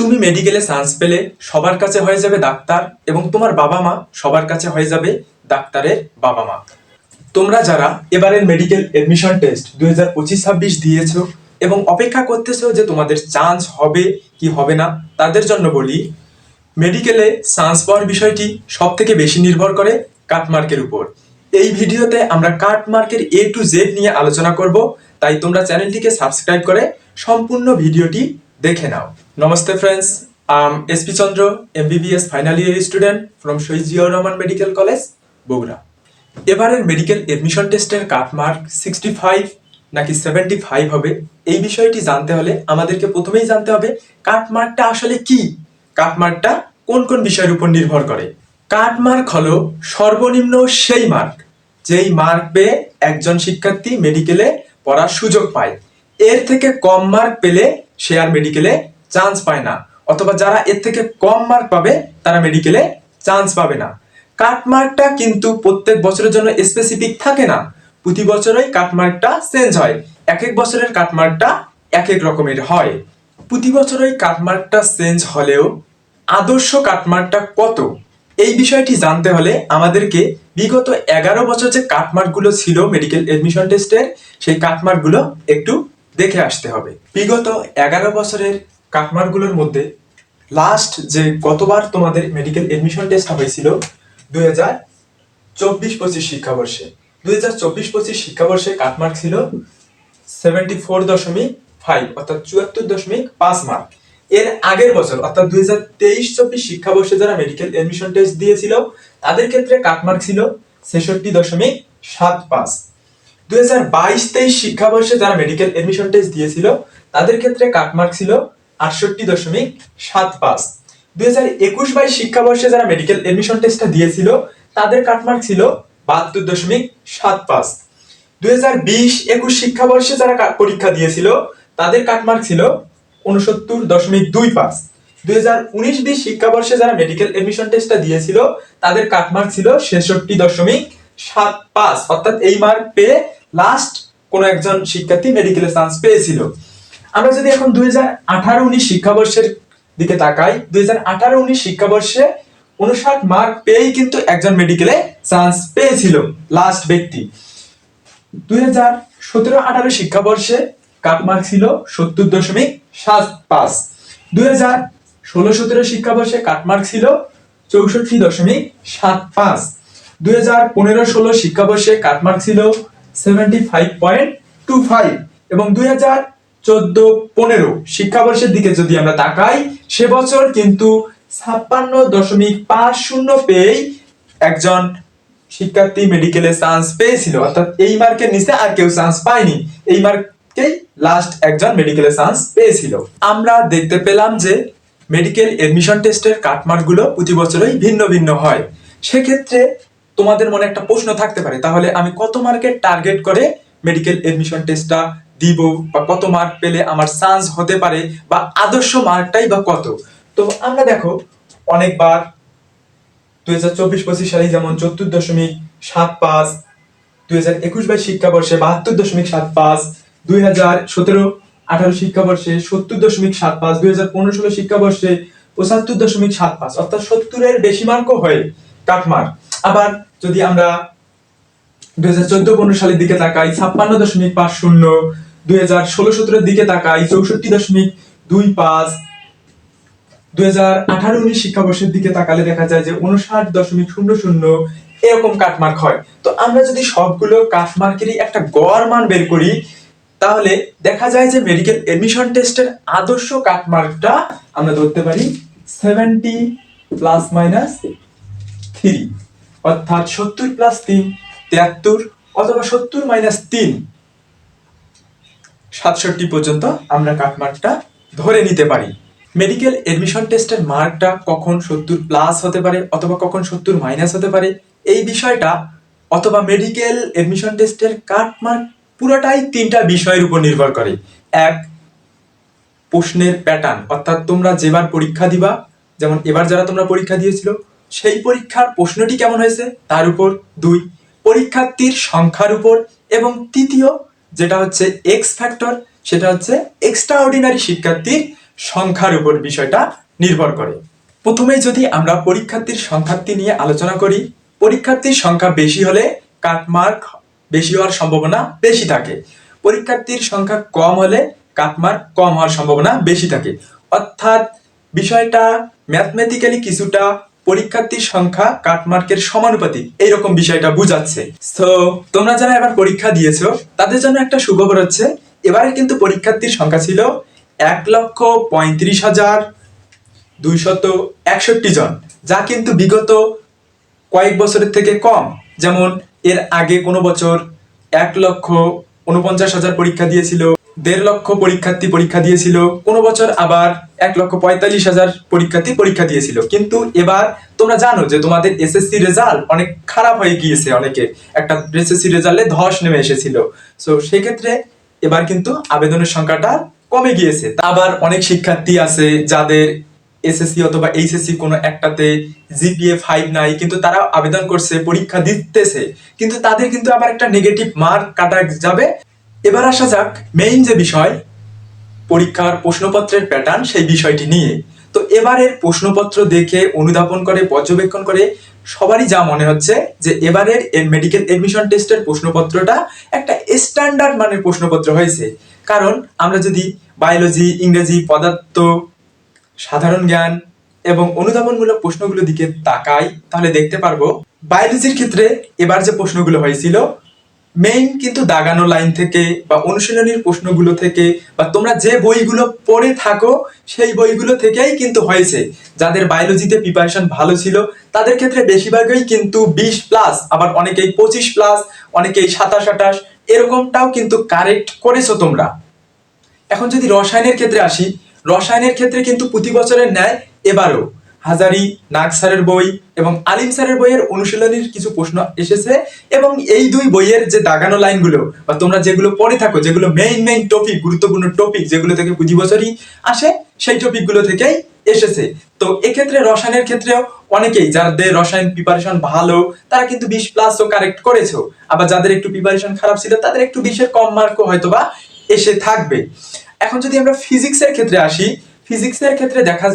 তুমি মেডিকেলে চান্স পেলে সবার কাছে হয়ে যাবে ডাক্তার এবং তোমার বাবা মা সবার কাছে হয়ে যাবে ডাক্তারের বাবা মা। তোমরা যারা এবারের মেডিকেল এডমিশন টেস্ট দুই হাজার পঁচিশ ছাব্বিশ দিয়েছ এবং অপেক্ষা করতেছো যে তোমাদের চান্স হবে কি হবে না, তাদের জন্য বলি মেডিকেলে চান্স পাওয়ার বিষয়টি সব থেকে বেশি নির্ভর করে কাটমার্কের উপর। এই ভিডিওতে আমরা কাটমার্কের এ টু জেড নিয়ে আলোচনা করব, তাই তোমরা চ্যানেলটিকে সাবস্ক্রাইব করে সম্পূর্ণ ভিডিওটি দেখে নাও। Namaste friends I'm SP Chandra M MBBS final year student from Shaheed Ziaur Rahman medical college Bogura এবারের মেডিকেল এডমিশন টেস্টের কাটমার্ক সিক্সটি ফাইভ নাকি সেভেন্টি ফাইভ হবে, এই বিষয়টি জানতে হলে আমাদেরকে প্রথমেই জানতে হবে কাটমার্কটা আসলে কি? কাটমার্কটা কোন কোন বিষয়ের উপর নির্ভর করে? কাটমার্ক হলো সর্বনিম্ন সেই মার্ক যেই মার্ক পেয়ে একজন শিক্ষার্থী মেডিকেলে পড়ার সুযোগ পায়। এর থেকে কম মার্ক পেলে সে আর মেডিকেলে চান্স পায় না। অথবা যারা এর থেকে কম মার্ক পাবে, তারা মেডিকেলে চান্স পাবে না। কাটমার্কটা কিন্তু প্রত্যেক বছরের জন্য স্পেসিফিক থাকে না। প্রতি বছরই কাটমার্কটা চেঞ্জ হয়। এক এক বছরের কাটমার্কটা এক এক রকমের হয়। প্রতি বছরই কাটমার্কটা চেঞ্জ হলেও আদর্শ কাটমার্কটা কত? এই বিষয়টি জানতে হলে আমাদেরকে বিগত এগারো বছর যে কাটমার্কগুলো ছিল মেডিকেল এডমিশন টেস্টের সেই কাটমার্কগুলো একটু দেখে আসতে হবে। বিগত এগারো বছরের কাটমার্কগুলোর মধ্যে লাস্ট যে গতবার তোমাদের মেডিকেল এডমিশন টেস্ট হয়েছিল, দুই হাজার চব্বিশ পঁচিশ শিক্ষাবর্ষে। দুই হাজার চব্বিশ পঁচিশ শিক্ষাবর্ষে কাটমার্ক ছিল সেভেন্টি ফোর দশমিক ফাইভ অর্থাৎ চুয়াত্তর দশমিক পাঁচ মার্ক এর আগের বছর, অর্থাৎ দুই হাজার তেইশ চব্বিশ শিক্ষাবর্ষে যারা মেডিকেল এডমিশন টেস্ট দিয়েছিল, তাদের ক্ষেত্রে কাটমার্ক ছিল ছেষট্টি দশমিক সাত পাঁচ। দুই হাজার বাইশ তেইশ শিক্ষাবর্ষে যারা মেডিকেল এডমিশন টেস্ট দিয়েছিল, তাদের ক্ষেত্রে কাটমার্ক ছিল আটষট্টি দশমিক সাত পাঁচ। দুই হাজার একুশ বাইশ শিক্ষাবর্ষে যারা মেডিকেল এডমিশন টেস্টটা দিয়েছিল, তাদের কাটমার্ক ছিল বাহাত্তর দশমিক সাত পাঁচ। দুই হাজার বিশ একুশ শিক্ষাবর্ষে যারা পরীক্ষা দিয়েছিল, তাদের কাটমার্ক ছিল উনসত্তর দশমিক দুই পাঁচ। দুই হাজার উনিশ বিশ শিক্ষাবর্ষে যারা মেডিকেল এডমিশন টেস্টটা দিয়েছিল, তাদের কাটমার্ক ছিল ছেষট্টি দশমিক সাত পাঁচ। অর্থাৎ এই মার্ক পেয়ে লাস্ট কোন একজন শিক্ষার্থী মেডিকেলে চান্স পেয়েছিল। আমরা যদি এখন দুই হাজার আঠারো উনিশ শিক্ষাবর্ষের দিকে তাকাই, দুই হাজার আঠারো উনিশ শিক্ষাবর্ষে উনষাট মার্ক পেয়েই কিন্তু একজন মেডিকেলে চান্স পেয়েছিল লাস্ট ব্যক্তি। দুই হাজার সতেরো আঠারো শিক্ষাবর্ষে কাটমার্ক ছিল সত্তর দশমিক সাত পাঁচ। দুই হাজার ষোলো সতেরো শিক্ষাবর্ষে কাটমার্ক ছিল চৌষট্টি দশমিক সাত পাঁচ। দুই হাজার পনেরো ষোলো শিক্ষাবর্ষে কাটমার্ক ছিল seventy five point two five এবং দুই হাজার চোদ্দ পনেরো শিক্ষাবর্ষের দিকে যদি আমরা তাকাই, সে বছর কিন্তু ছাপ্পান্ন দশমিক একজন শিক্ষার্থী মেডিকেলে চান্স পেয়েছিল। অর্থাৎ এই মার্কের নিচে আর কেউ চান্স পায়নি। এই মার্কেই লাস্ট একজন মেডিকেলে চান্স পেয়েছিল। আমরা দেখতে পেলাম যে মেডিকেল এডমিশন টেস্টের কাটমার্কগুলো প্রতি বছরই ভিন্ন ভিন্ন হয়। সেক্ষেত্রে তোমাদের মনে একটা প্রশ্ন থাকতে পারে, তাহলে আমি কত মার্কের টার্গেট করে মেডিকেল এডমিশন টেস্টটা দিব বা কত মার্ক পেলে আমার চান্স হতে পারে বা আদর্শ মার্কটাই বা কত? তো আমরা দেখো, অনেকবার দুই হাজার চব্বিশ পঁচিশ সালে যেমন চতুর দশমিক সাত পাঁচ, দুই হাজার একুশ বাইশ শিক্ষাবর্ষে বাহাত্তর দশমিক সাত পাঁচ, দুই হাজার সতেরো আঠারো শিক্ষাবর্ষে সত্তর দশমিক সাত পাঁচ, দুই হাজার পনেরো ষোলো শিক্ষাবর্ষে পঁচাত্তর দশমিক সাত পাঁচ, অর্থাৎ সত্তরের বেশি মার্কও হয় কাটমার্ক আবার যদি আমরা দুই হাজার চোদ্দ পনেরো সালের দিকে তাকাই, ছাপ্পান্ন দশমিক পাঁচ শূন্য, দুই হাজার ষোলো সতেরোর দিকে তাকাই, চৌষট্টি দশমিক দুই পাঁচ, দুই হাজার আঠারো উনিশ শিক্ষাবর্ষের দিকে তাকালে দেখা যায় যে উনষাট দশমিক শূন্য শূন্য এরকম কাটমার্ক হয়। তো আমরা যদি সবগুলো কাটমার্কেরই একটা গড় মান বের করি, তাহলে দেখা যায় যে মেডিকেল এডমিশন টেস্টের আদর্শ কাটমার্কটা আমরা ধরতে পারি সেভেন্টি প্লাস মাইনাস থ্রি। অর্থাৎ সত্তর প্লাস তিন, তিয়াত্তর অথবা সত্তর মাইনাস তিন। সাতষট্টি পর্যন্ত আমরা কাটমার্কটা ধরে নিতে পারি। মেডিকেল এডমিশন টেস্টের মার্কটা কখন সত্তর প্লাস হতে পারে অথবা কখন সত্তর মাইনাস হতে পারে, এই বিষয়টা অথবা মেডিকেল এডমিশন টেস্টের কাটমার্ক পুরোটাই তিনটা বিষয়ের উপর নির্ভর করে। এক, প্রশ্নের প্যাটার্ন অর্থাৎ তোমরা যেবার পরীক্ষা দিবা, যেমন এবার যারা তোমরা পরীক্ষা দিয়েছিল সেই পরীক্ষার প্রশ্নটি কেমন হয়েছে? তার উপর দুই, পরীক্ষার্থীর সংখ্যার উপর। এবং তৃতীয়, যেটা হচ্ছে এক্স ফ্যাক্টর সেটা হচ্ছে এক্সট্রা অর্ডিনারি শিক্ষার্থীর সংখ্যার উপর বিষয়টা নির্ভর করে। প্রথমে যদি আমরা পরীক্ষার্থীর সংখ্যার্থী নিয়ে আলোচনা করি, পরীক্ষার্থীর সংখ্যা বেশি হলে কাটমার্ক বেশি হওয়ার সম্ভাবনা বেশি থাকে। পরীক্ষার্থীর সংখ্যা কম হলে কাটমার্ক কম হওয়ার সম্ভাবনা বেশি থাকে। অর্থাৎ বিষয়টা ম্যাথমেটিক্যালি কিছুটা পরীক্ষার্থীর সংখ্যা কাটমার্কের সমানুপাতিক। এইরকম বিষয়টা বুঝাচ্ছে। তো তোমরা যারা এবার পরীক্ষা দিয়েছ, তাদের জন্য একটা সুখবর হচ্ছে, এবারে কিন্তু পরীক্ষার্থীর সংখ্যা ছিল এক লক্ষ পঁয়ত্রিশ হাজার দুইশত একষট্টি জন, যা কিন্তু বিগত কয়েক বছরের থেকে কম। যেমন, এর আগে কোনো বছর এক লক্ষ উনপঞ্চাশ হাজার পরীক্ষা দিয়েছিল। দেড় লক্ষ পরীক্ষার্থী পরীক্ষা দিয়েছিল, কোনো বছর আবার এক লক্ষ পঁয়তাল্লিশ হাজার পরীক্ষার্থী পরীক্ষা দিয়েছিল। কিন্তু এবার তোমরা জানো যে তোমাদের এসএসসি রেজাল্ট অনেক খারাপ হয়ে গিয়েছে অনেকে। একটা এসএসসি রেজাল্টে ধস নেমে এসেছিল। সো সেক্ষেত্রে এবার কিন্তু আবেদনের সংখ্যাটা কমে গিয়েছে। তা আবার অনেক শিক্ষার্থী আছে যাদের এসএসসি অথবা এইচএসসি কোনো একটাতে জিপিএ ফাইভ নাই, কিন্তু তারা আবেদন করছে, পরীক্ষা দিতেছে। কিন্তু তাদের কিন্তু আবার একটা নেগেটিভ মার্ক কাটা যাবে। এবার আসা যাক মেইন যে বিষয়, পরীক্ষার প্রশ্নপত্রের প্যাটার্ন সেই বিষয়টি নিয়ে। তো এবারের প্রশ্নপত্র দেখে, অনুধাবন করে, পর্যবেক্ষণ করে সবারই যা মনে হচ্ছে যে এবারের এর মেডিকেল এডমিশন টেস্টের প্রশ্নপত্রটা একটা স্ট্যান্ডার্ড মানের প্রশ্নপত্র হয়েছে। কারণ আমরা যদি বায়োলজি ইংরেজি, পদার্থ, সাধারণ জ্ঞান এবং অনুধাবনমূলক প্রশ্নগুলোর দিকে তাকাই, তাহলে দেখতে পারব বায়োলজির ক্ষেত্রে এবার যে প্রশ্নগুলো হয়েছিল মেইন কিন্তু দাগানো লাইন থেকে বা অনুশীলনীর প্রশ্নগুলো থেকে বা তোমরা যে বইগুলো পড়ে থাকো, সেই বইগুলো থেকেই কিন্তু হয়েছে। যাদের বায়োলজিতে প্রিপারেশন ভালো ছিল, তাদের ক্ষেত্রে বেশিরভাগই কিন্তু বিশ প্লাস আবার অনেকেই পঁচিশ প্লাস অনেকেই সাতাশ, আঠাশ, এরকমটাও কিন্তু কারেক্ট করেছ তোমরা। এখন যদি রসায়নের ক্ষেত্রে আসি, রসায়নের ক্ষেত্রে কিন্তু প্রতি বছরের ন্যায় এবারও। হাজারি, নাগ স্যারের বই এবং আলিম স্যারের বইয়ের অনুশীলনীর কিছু প্রশ্ন এসেছে এবং এই দুই বইয়ের যে দাগানো লাইনগুলো বা তোমরা যেগুলো পড়ে থাকো, যেগুলো মেইন মেইন টপিক গুরুত্বপূর্ণ টপিক যেগুলো থেকে প্রতি বছরই আসে, সেই টপিকগুলো থেকেই এসেছে। তো এক্ষেত্রে রসায়নের ক্ষেত্রেও অনেকেই যাদের রসায়ন প্রিপারেশন ভালো, তারা কিন্তু বিশ প্লাসও কারেক্ট করেছ। আবার যাদের একটু প্রিপারেশন খারাপ ছিল, তাদের একটু বিশের কম মার্কও হয়তো বা এসে থাকবে। এখন যদি আমরা ফিজিক্সের ক্ষেত্রে আসি ফিজিক্সের ক্ষেত্রে দেখা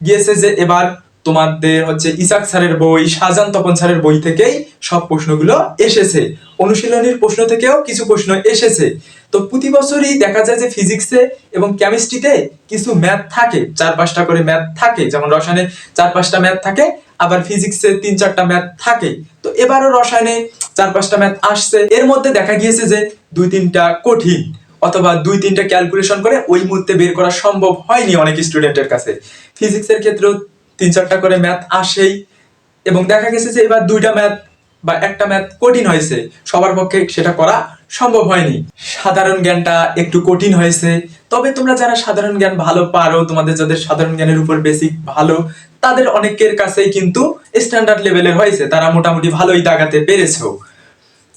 গিয়েছে যে এবার তোমাদের হচ্ছে ইসাক স্যারের বই শাহজান তপন স্যারের বই থেকেই সব প্রশ্নগুলো এসেছে। অনুশীলনীর প্রশ্ন থেকেও কিছু প্রশ্ন এসেছে। তো প্রতি বছরই দেখা যায় যে ফিজিক্সে এবং কেমিস্ট্রিতে কিছু ম্যাথ থাকে, চার পাঁচটা করে ম্যাথ থাকে, যেমন রসায়নে চার পাঁচটা ম্যাথ থাকে, আবার ফিজিক্সে তিন চারটা ম্যাথ থাকে। তো এবারও রসায়নে চার পাঁচটা ম্যাথ আসছে। এর মধ্যে দেখা গিয়েছে যে দুই তিনটা কঠিন। অথবা দুই, তিনটা ক্যালকুলেশন করে ওই মুহূর্তে বের করা সম্ভব হয়নি অনেক স্টুডেন্টের কাছে। ফিজিক্সের ক্ষেত্রেও তিন, চারটা করে ম্যাথ আসেই। এবং দেখা গেছে যে এবার দুইটা ম্যাথ বা একটা ম্যাথ কঠিন হয়েছে। সবার পক্ষে সেটা করা সম্ভব হয়নি। সাধারণ জ্ঞানটা একটু কঠিন হয়েছে। তবে তোমরা যারা সাধারণ জ্ঞান ভালো পারো, তোমাদের যাদের সাধারণ জ্ঞানের উপর বেসিক ভালো, তাদের অনেকের কাছেই কিন্তু স্ট্যান্ডার্ড লেভেলের হয়েছে। তারা মোটামুটি ভালোই দাগাতে পেরেছ।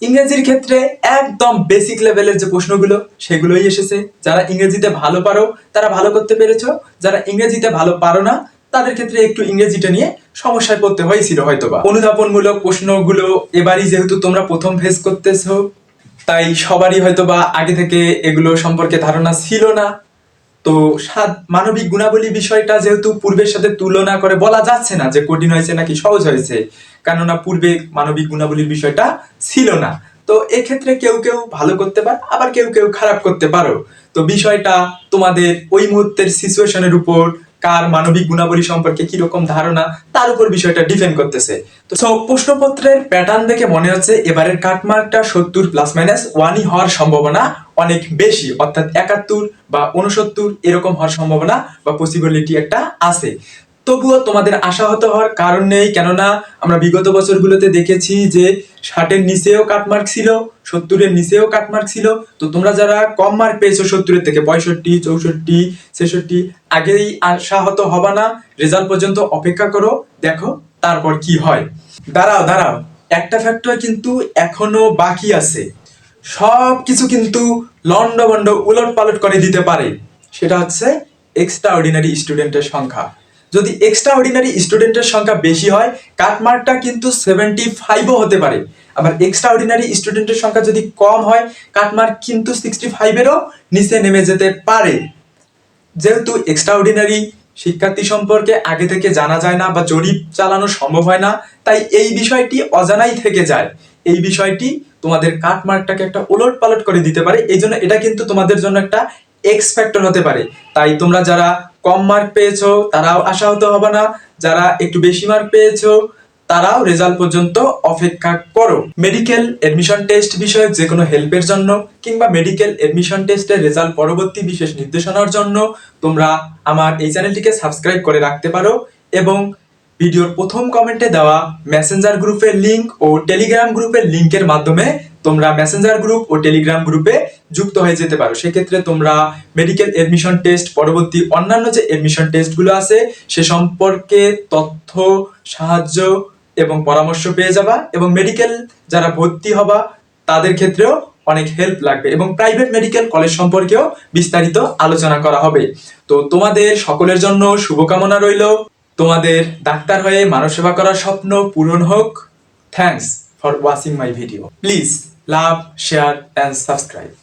ইংরেজির ক্ষেত্রে একদম বেসিক লেভেলের যে প্রশ্নগুলো, সেগুলোই এসেছে। যারা ইংরেজিতে ভালো পারো, তারা ভালো করতে পেরেছ। যারা ইংরেজিতে ভালো পারো না, তাদের ক্ষেত্রে একটু ইংরেজিটা নিয়ে সমস্যায় পড়তে হয়েছিল হয়তোবা। অনুধাবনমূলক প্রশ্নগুলো এবারই যেহেতু তোমরা প্রথম ফেস করতেছো, তাই সবারই হয়তোবা আগে থেকে এগুলো সম্পর্কে ধারণা ছিল না। তো সাত মানবিক গুণাবলী বিষয়টা যেহেতু পূর্বের সাথে তুলনা করে বলা যাচ্ছে না যে কঠিন হয়েছে নাকি সহজ হয়েছে, কেননা পূর্বে মানবিক গুণাবলীর বিষয়টা ছিল না। তো এক্ষেত্রে কেউ কেউ ভালো করতে পারো, আবার কেউ কেউ খারাপ করতে পারো। তো বিষয়টা তোমাদের ওই মুহূর্তের সিচুয়েশনের উপর কার মানবিক গুণাবলী সম্পর্কে কি রকম ধারণা, তার উপর বিষয়টা ডিফেন্ড করতেছে। তো সব প্রশ্নপত্রের প্যাটার্ন দেখে মনে হচ্ছে এবারের কাটমার্কটা সত্তর প্লাস মাইনাস ওয়ানই হওয়ার সম্ভাবনা অনেক বেশি, অর্থাৎ একাত্তর বা উনসত্তর এরকম হওয়ার সম্ভাবনা বা পসিবিলিটি একটা আছে। তবুও তোমাদের আশাহত হওয়ার কারণ নেই, কেননা আমরা বিগত বছরগুলোতে দেখেছি যে ষাটের নিচেও কাটমার্ক ছিল, সত্তরের নিচেও কাটমার্ক ছিল। তো তোমরা যারা কম মার্ক পেয়েছ সত্তরের থেকে, পঁয়ষট্টি, চৌষট্টি, ছেষট্টি, আগেই আশাহত হবা না, রেজাল্ট পর্যন্ত অপেক্ষা করো, দেখো তারপর কি হয়। দাঁড়াও দাঁড়াও, একটা ফ্যাক্টর কিন্তু এখনও বাকি আছে। সব কিছু কিন্তু লন্ডভন্ড উলট পালট করে দিতে পারে, সেটা হচ্ছে এক্সট্রা অর্ডিনারি স্টুডেন্টের সংখ্যা। যদি এক্সট্রা অর্ডিনারি স্টুডেন্টের সংখ্যা বেশি হয় কাটমার্কটা কিন্তু সেভেন্টি ফাইভও হতে পারে। আবার এক্সট্রা অর্ডিনারি স্টুডেন্টের সংখ্যা যদি কম হয় কাটমার্ক কিন্তু সিক্সটি ফাইভেরও নিচে নেমে যেতে পারে। যেহেতু এক্সট্রা অর্ডিনারি শিক্ষার্থী সম্পর্কে আগে থেকে জানা যায় না বা জরিপ চালানো সম্ভব হয় না, তাই এই বিষয়টি অজানাই থেকে যায়। এই বিষয়টি তোমাদের কাট মার্কটাকে একটা ওলট পালট করে দিতে পারে, এই জন্য এটা কিন্তু তোমাদের জন্য একটা এক্স ফ্যাক্টর হতে পারে। তাই তোমরা যারা কম মার্ক পেয়েছ, তারাও আশাহত হবে না। যারা একটু বেশি মার্ক পেয়েছ, তারাও রেজাল্ট পর্যন্ত অপেক্ষা করো। মেডিকেল এডমিশন টেস্ট বিষয়ক যে কোনো হেল্পের জন্য কিংবা মেডিকেল এডমিশন টেস্টের রেজাল্ট পরবর্তী বিশেষ নির্দেশনার জন্য তোমরা আমার এই চ্যানেলটিকে সাবস্ক্রাইব করে রাখতে পারো এবং ভিডিওর প্রথম কমেন্টে দেওয়া মেসেঞ্জার গ্রুপের লিংক ও টেলিগ্রাম গ্রুপের লিংকের মাধ্যমে তোমরা মেসেঞ্জার গ্রুপ ও টেলিগ্রাম গ্রুপে যুক্ত হয়ে যেতে পারো। সেক্ষেত্রে তোমরা মেডিকেল এডমিশন টেস্ট পরবর্তী অন্যান্য যে এডমিশন টেস্টগুলো আছে, সে সম্পর্কে তথ্য, সাহায্য এবং পরামর্শ পেয়ে যাবা এবং মেডিকেল যারা ভর্তি হবা, তাদের ক্ষেত্রেও অনেক হেল্প লাগবে এবং প্রাইভেট মেডিকেল কলেজ সম্পর্কেও বিস্তারিত আলোচনা করা হবে। তো তোমাদের সকলের জন্য শুভকামনা রইল। তোমাদের ডাক্তার হয়ে মানব সেবা করার স্বপ্ন পূরণ হোক। Thanks for watching my video. Please love, share and subscribe.